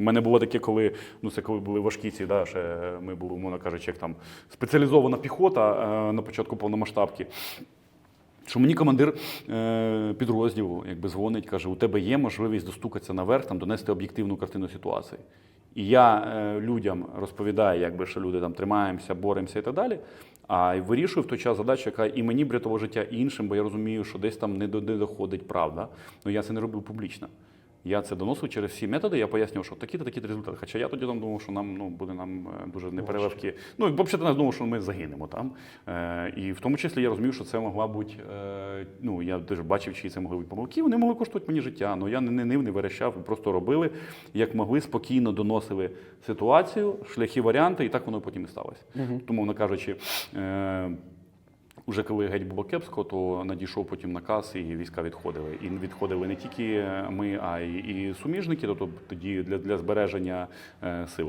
У мене було таке, коли ну це коли були важкі ці, да, ще ми були, умовно кажучи, як там спеціалізована піхота е, на початку повномасштабки. Що мені командир е, підрозділу якби дзвонить, каже: у тебе є можливість достукатися наверх, там донести об'єктивну картину ситуації. І я е, людям розповідаю, якби що люди там тримаємося, боремося і так далі. А вирішую в той час задачу, яка і мені брятово життя, і іншим, бо я розумію, що десь там не доходить правда. Ну я це не робив публічно. Я це доносив через всі методи. Я пояснював, що такі-то такі результати. Хоча я тоді там думав, що нам ну буде нам е, дуже непереливки. Ну і взагалі я думав, що ми загинемо там. Е, і в тому числі я розумів, що це могла бути. Е, ну я теж бачив, чи це могли бути помилки. Вони могли коштувати мені життя. Ну я не не нив, не верещав, просто робили як могли, спокійно доносили ситуацію, шляхи, варіанти, і так воно потім і сталося. Тому, мовно кажучи. Е, Уже коли геть було кепсько, то надійшов потім наказ, і війська відходили. І відходили не тільки ми, а й і суміжники, тобто тоді для, для збереження е, сил.